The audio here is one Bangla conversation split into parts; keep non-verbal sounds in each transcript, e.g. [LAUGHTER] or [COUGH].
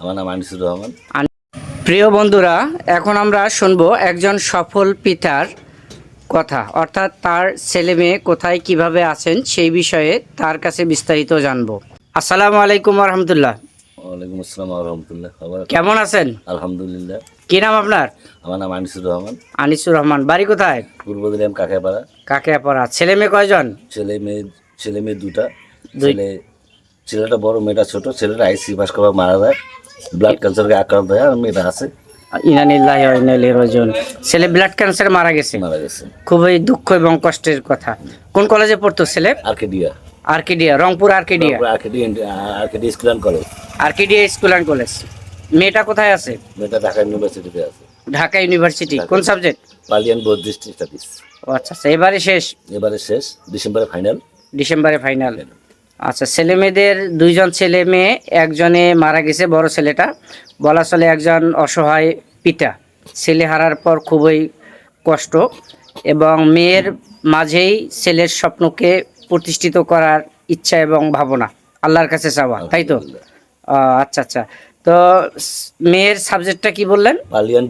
আমার নাম আনিসুর রহমান। প্রিয় বন্ধুরা এখন আমরা শুনব একজন সফল পিতার কথা অর্থাৎ তার ছেলে মেয়ে কোথায় কীভাবে আছেন সেই বিষয়ে তার কাছে বিস্তারিত জানব। আসসালামু আলাইকুম রহমতুল্লাহ ওয়ালাইকুম আসসালাম রহমতুল্লাহ কেমন আছেন? আলহামদুলিল্লাহ। কি নাম আপনার? আমার নাম আনিসুর রহমান। আনিসুর রহমান বাড়ি কোথায়? পূর্ব দিলাম কাকাপাড়া। কাকে পড়া ছেলে মেয়ে কয়জন? ছেলে মেয়ে ছেলে মেয়ে দুটা। ছেলে ছেলেটা বড় মেয়েটা ছোট ছেলেটা আইসি পাস করা মারা যায় ব্লাড ক্যান্সারকে আক্রান্ত হয় আর মেয়েটা আছে। ইনানিল্লাহ রাজিউন। ছেলে ব্লাড ক্যান্সারে মারা গেছে। মারা গেছে। খুবই দুঃখ এবং কষ্টের কথা। কোন কলেজে পড়তো ছেলে? Arcadia. Arcadia Rangpur Arcadia. Arcadia Arcadia school and college. Arcadia school and college. মেয়েটা কোথায় আছে? মেয়েটা ঢাকা ইউনিভার্সিটিতে আছে। ঢাকা ইউনিভার্সিটি। কোন সাবজেক্ট পালিয়ান বৌদ্ধিস্ট স্টাডিজ ও আচ্ছা আচ্ছা এবারে শেষ? এবারে শেষ ডিসেম্বরে ফাইনাল ডিসেম্বরে ফাইনাল আচ্ছা ছেলে মেয়েদের দুইজন ছেলে মেয়ে একজনে মারা গেছে বড় ছেলেটা। বলা চলে একজন অসহায় পিতা। ছেলে হারার পর খুবই কষ্ট এবং মেয়ের মাঝেই ছেলের স্বপ্নকে প্রতিষ্ঠিত করার ইচ্ছা এবং ভাবনা। আল্লাহর কাছে চাওয়া তাই তো? আচ্ছা আচ্ছা। তো মেয়ের সাবজেক্টটা কি বললেন?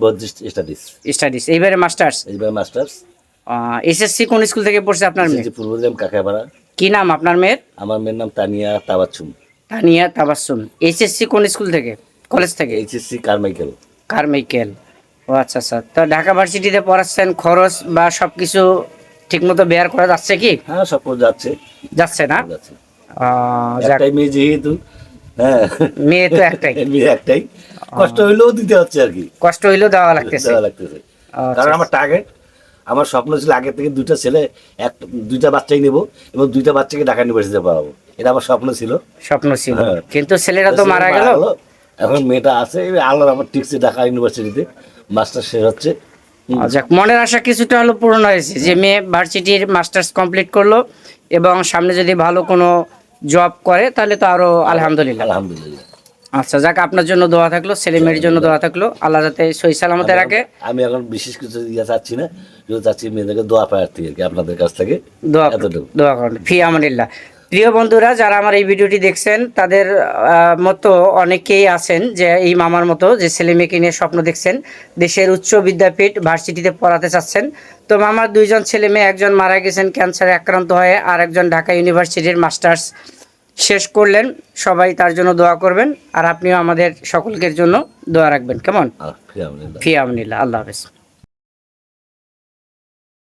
Buddhist studies. স্টাডিজ। এইবারে মাস্টার্স? এইবার মাস্টার্স। এসএসসি কোন স্কুল থেকে পড়ছে আপনার মেয়ে? পূর্ব দিলাম কাকাপাড়া কি নাম আপনার মেয়ের? আমার মেয়ের নাম তানিয়া তাবাচ্ছুম তানিয়া তাবাসুম এইচএসসি কোন স্কুল থেকে? কলেজ থেকে? HSC Carmichael. কারমাইকেল। ও আচ্ছা আচ্ছা। তো ঢাকা ভার্সিটিতে পড়াচ্ছেন খরচ বা সব কিছু ঠিকমতো বেয়ার করা যাচ্ছে কি? হ্যাঁ সব যাচ্ছে। যাচ্ছে না? একটাই মেয়ে যেহেতু হ্যাঁ। মেয়ে তো একটাই। [LAUGHS] মেয়ে একটাই। কষ্ট হইলেও দিতে হচ্ছে আর কি। কষ্ট হইলেও দেওয়া লাগতেছে। দেওয়া লাগতেছে আচ্ছা, কারণ আমার টার্গেট আমার স্বপ্ন ছিল আগে থেকে দুইটা ছেলে এক দুইটা বাচ্চাই নেব এবং দুইটা বাচ্চাকে ঢাকা ইউনিভার্সিটিতে পড়াবো। এটা আমার স্বপ্ন ছিল। স্বপ্ন ছিল। হ্যাঁ। কিন্তু ছেলেরা তো মারা গেল। এখন মেয়েটা আছে আল্লাহ আমার টিকছে ঢাকা ইউনিভার্সিটিতে মাস্টার শেষ হচ্ছে। যাক মনের আশা কিছুটা হলো পূরণ হয়েছে যে মেয়ে ভার্সিটির মাস্টার্স কমপ্লিট করল এবং সামনে যদি ভালো কোনো জব করে তাহলে তো আরও আলহামদুলিল্লাহ। আলহামদুলিল্লাহ। আচ্ছা যাক আপনার জন্য দোয়া থাকল ছেলে মেয়ের জন্য দোয়া থাকল। আল্লাহ যাতে সহি সালামতে রাখে। আমি এখন বিশেষ কিছু ইয়ে চাচ্ছি না যদি চাচ্ছি মেয়েদেরকে দোয়া প্রার্থী আর কি আপনাদের কাছ থেকে। দোয়া এতটুকু। দোয়া করুন। ফি আমানিল্লাহ প্রিয় বন্ধুরা যারা আমার এই ভিডিওটি দেখছেন তাদের মতো অনেকেই আছেন যে এই মামার মতো যে ছেলে মেয়েকে নিয়ে স্বপ্ন দেখছেন দেশের উচ্চ বিদ্যাপীঠ ভার্সিটিতে পড়াতে চাচ্ছেন। তো মামার দুইজন ছেলে মেয়ে একজন মারা গেছেন ক্যান্সারে আক্রান্ত হয়ে আর একজন ঢাকা ইউনিভার্সিটির মাস্টার্স। শেষ করলেন। সবাই তার জন্য দোয়া করবেন আর আপনিও আমাদের সকলকের জন্য দোয়া রাখবেন। কেমন? আলহামদুলিল্লাহ আল্লাহ হাফেজ।